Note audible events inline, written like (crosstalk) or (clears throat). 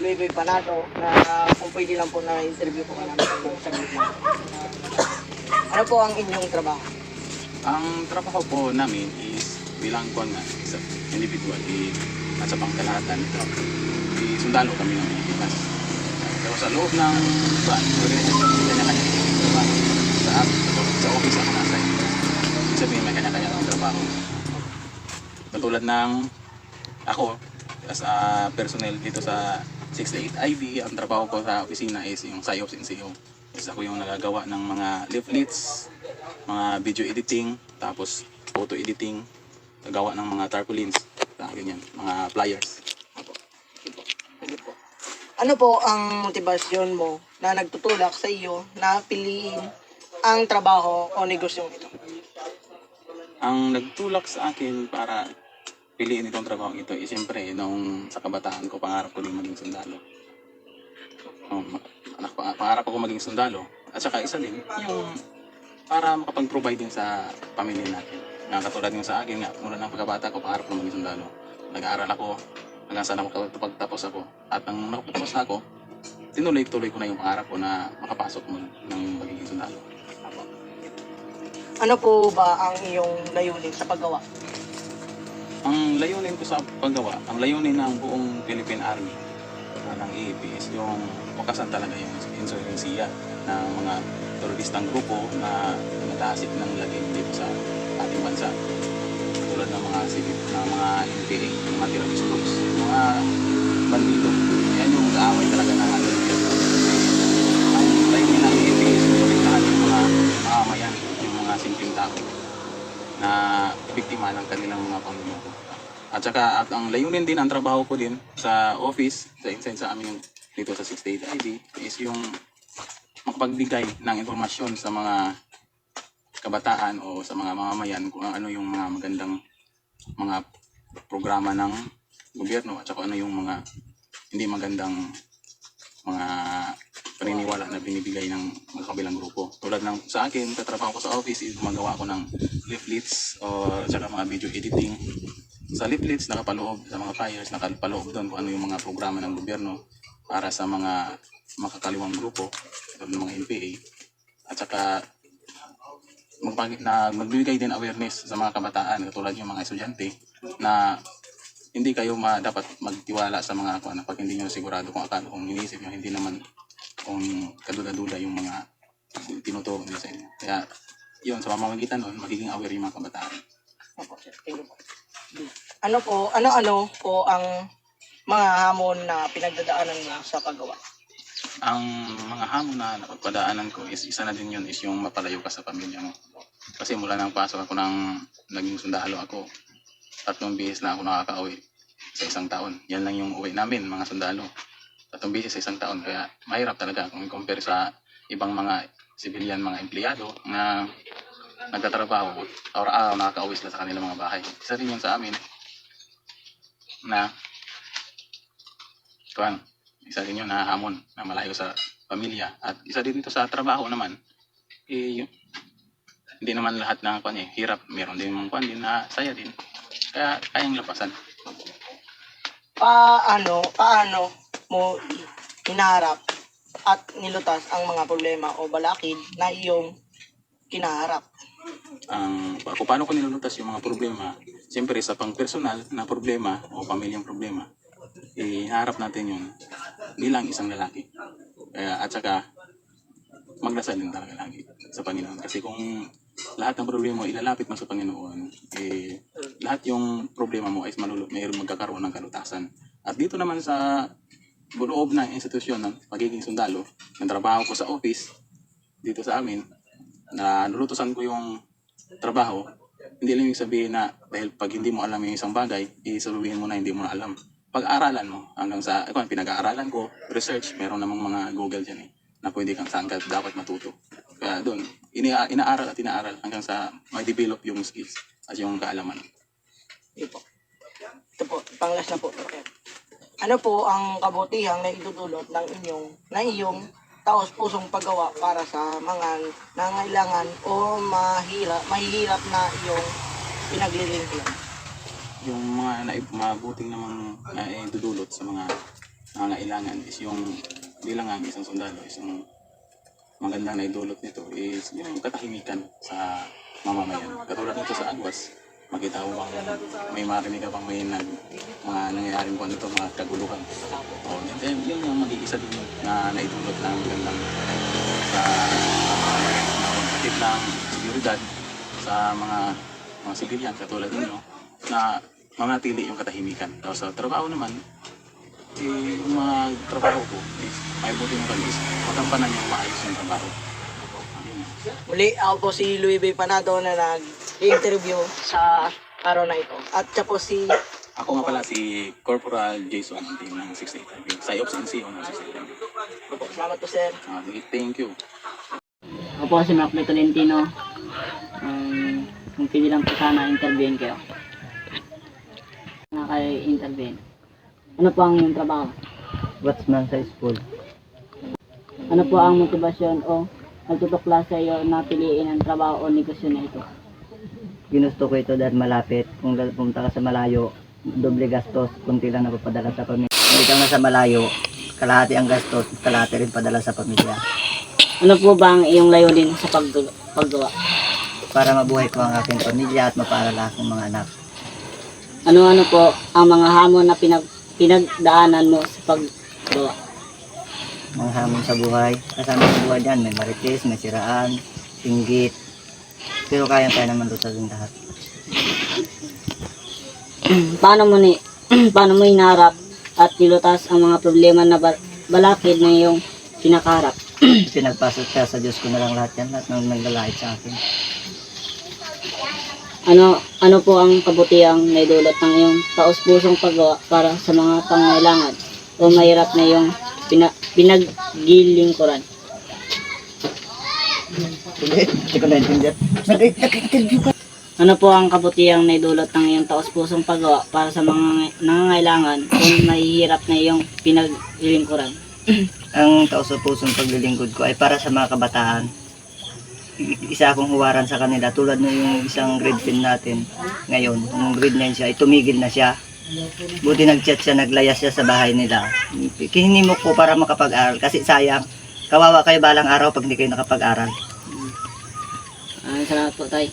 Luigoy Panado na kung pwede lang po na interview po ka namin po sa gitna. Ano po ang inyong trabaho? Ang trabaho po namin is bilang ko nga isa individual di nasa pangkalahatan di sundalo kami ng Pilipinas. Pero sa loob ng ban, kanya-kanya ng trabaho. Sa, sa office ako nasa Ibig sabihin may kanya-kanya ng trabaho. Katulad ng ako as a personnel dito sa 68 IB, ang trabaho ko sa opisina is yung SIOS and CO. Is ako yung nagagawa ng mga leaflets, mga video editing, tapos photo editing, nagawa ng mga tarpaulins, ah, ganyan, mga flyers. Ano po ang motibasyon mo na nagtutulak sa iyo na piliin ang trabaho o negosyong ito? Ang nagtulak sa akin para piliin itong trabaho ito, is siyempre, nung sa kabataan ko, pangarap ko din maging sundalo. Um, anak, pa- pangarap ko maging sundalo. At saka isa din, yung para makapag-provide din sa pamilya natin. Na katulad yung sa akin nga, mula ng pagkabata ko, pangarap ko maging sundalo. Nag-aaral ako, hanggang sa makapagtapos ako. At nang nakapagtapos na ako, tinuloy-tuloy ko na yung pangarap ko na makapasok mo ng magiging sundalo. Ano po ba ang iyong layunin sa paggawa? Layunin ko sa paggawa, ang layunin ng buong Philippine Army uh, ng AAP is yung wakasan talaga yung insurgency ng mga teroristang grupo na nagtasik ng lagim dito sa ating bansa. Tulad ng mga civil, ng mga NPA, mga terrorist groups, mga bandido. Yan yung kaaway talaga ng ating. Ang layunin ng AAP is protektahan yung mga mamamayan, yung mga simpleng tao na biktima ng kanilang mga pamumuno. At saka at ang layunin din ang trabaho ko din sa office, sa inside sa amin dito sa 68 ID is yung makapagbigay ng impormasyon sa mga kabataan o sa mga mamamayan kung ano yung mga magandang mga programa ng gobyerno at saka ano yung mga hindi magandang mga paniniwala na binibigay ng mga kabilang grupo. Tulad ng sa akin, sa trabaho ko sa office, is gumagawa ako ng leaflets o saka mga video editing. Sa leaflets, nakapaloob sa mga flyers, nakapaloob doon kung ano yung mga programa ng gobyerno para sa mga makakaliwang grupo, ng mga NPA. At saka magpag na magbibigay din awareness sa mga kabataan katulad yung mga estudyante na hindi kayo ma, dapat magtiwala sa mga kung ano, pag hindi nyo sigurado kung akala kung iniisip nyo hindi naman kung kaduda-duda yung mga tinuturo nila sa inyo. Kaya yun, sa pamamagitan nun, magiging aware yung mga kabataan. Opo, sir. Thank you. Ano po, ano-ano po ang mga hamon na pinagdadaanan mo sa paggawa? Ang mga hamon na napagpadaanan ko is isa na din yun is yung mapalayo ka sa pamilya mo. Kasi mula nang pasok ako ng naging sundalo ako, tatlong bihis na ako nakaka-uwi sa isang taon. Yan lang yung uwi namin, mga sundalo. Tatlong bihis sa isang taon. Kaya mahirap talaga kung compare sa ibang mga civilian, mga empleyado na nagtatrabaho, araw-araw nakaka-uwi sila sa kanilang mga bahay. Isa rin yun sa amin na kuwan, isa din yun na hamon na malayo sa pamilya. At isa din dito sa trabaho naman, eh, yung- hindi naman lahat ng kwan eh, hirap. Meron din mga kwan din na saya din. Kaya kayang lapasan. Paano, paano mo hinaharap at nilutas ang mga problema o balakid na iyong kinaharap? Ang kung paano ko nilulutas yung mga problema, siyempre sa pang personal na problema o pamilyang problema, eh, harap natin yun bilang isang lalaki. Kaya, at saka, magdasal din talaga lagi sa Panginoon. Kasi kung lahat ng problema mo ilalapit mo sa Panginoon, eh, lahat yung problema mo ay malulu- mayroong magkakaroon ng kalutasan. At dito naman sa buloob ng institusyon ng pagiging sundalo, ng trabaho ko sa office, dito sa amin, na nulutusan ko yung trabaho, hindi lang yung sabihin na dahil pag hindi mo alam yung isang bagay, isasabihin mo na hindi mo na alam. Pag-aralan mo hanggang sa, ako, pinag-aaralan ko, research, meron namang mga Google dyan eh, na pwede kang saan ka dapat matuto. Kaya doon, ina inaaral at inaaral hanggang sa ma-develop yung skills at yung kaalaman. Ito po. Ito po, panglas na po. Ano po ang kabutihang na idudulot ng inyong, na iyong taos pusong paggawa para sa mga nangailangan o mahirap, mahihirap na iyong pinaglilingkuran? Yung mga naib, mabuting namang uh, dudulot sa mga nangangailangan is yung bilang ang isang sundalo, isang magandang naidulot nito is yung katahimikan sa mamamayan. Katulad nito sa Agwas, makita mo bang may marinig ka bang may nag, mga nangyayaring kung ano to, mga kaguluhan. O, and then, yun mag-iisa din na naidulot ng magandang sa hatid ng seguridad sa mga mga sibilyan katulad ninyo na manatili yung katahimikan. Tapos sa trabaho naman, eh, yung mga trabaho ko is may buti mo kami is magampanan yung maayos yung trabaho. Muli, ako po si Louis B. Panado na nag-interview sa araw na ito. At siya po si Ako nga pala si Corporal Jason ng team ng 685. Sa IOPS NC ng 685. Salamat po, sir. Ah, sige, thank you. Ako po si Mark Tolentino. Um, kung pwede lang po sana intervene kayo. Naka-intervene. Ano po ang iyong trabaho? Watchman sa school. Ano po ang motibasyon o nagtutukla sa iyo na piliin ang trabaho o negosyo na ito? Ginusto ko ito dahil malapit. Kung pumunta ka sa malayo, doble gastos, kunti lang napapadala sa pamilya. Kung ikaw nasa malayo, kalahati ang gastos, kalahati rin padala sa pamilya. Ano po ba ang iyong layunin sa pagdu- paggawa? Para mabuhay ko ang aking pamilya at mapaaral ang aking mga anak. Ano-ano po ang mga hamon na pinag pinagdaanan mo sa paggawa? Mga hamon sa buhay. Kasama sa buhay dyan, may marites, may siraan, singgit. Pero kaya tayo naman lutas yung lahat. Paano mo ni (clears throat) paano mo hinarap at nilutas ang mga problema na ba- balakid na iyong pinakaharap? (clears throat) Pinagpasok ka sa Diyos ko na lang lahat yan, lahat ng naglalait sa akin. Ano ano po ang kabutihang naidulot ng iyong taos-pusong paggawa para sa mga pangailangan o mahirap na iyong pina, pinaggilingkuran? Hindi ko naintindihan. Nag-interview ka. Ano po ang kabutihang naidulot ng iyong taos-pusong paggawa para sa mga nangangailangan o mahihirap na iyong pinaglilingkuran? (clears throat) Ang taos sa pusong paglilingkod ko ay para sa mga kabataan. Isa akong huwaran sa kanila tulad ng yung isang grade 10 natin ngayon. Nung grade 9 siya, ay tumigil na siya. Buti nag-chat siya, naglayas siya sa bahay nila. Kihinimok ko para makapag-aral kasi sayang. Kawawa kayo balang araw pag hindi kayo nakapag-aral. Ah, salamat po, Tay.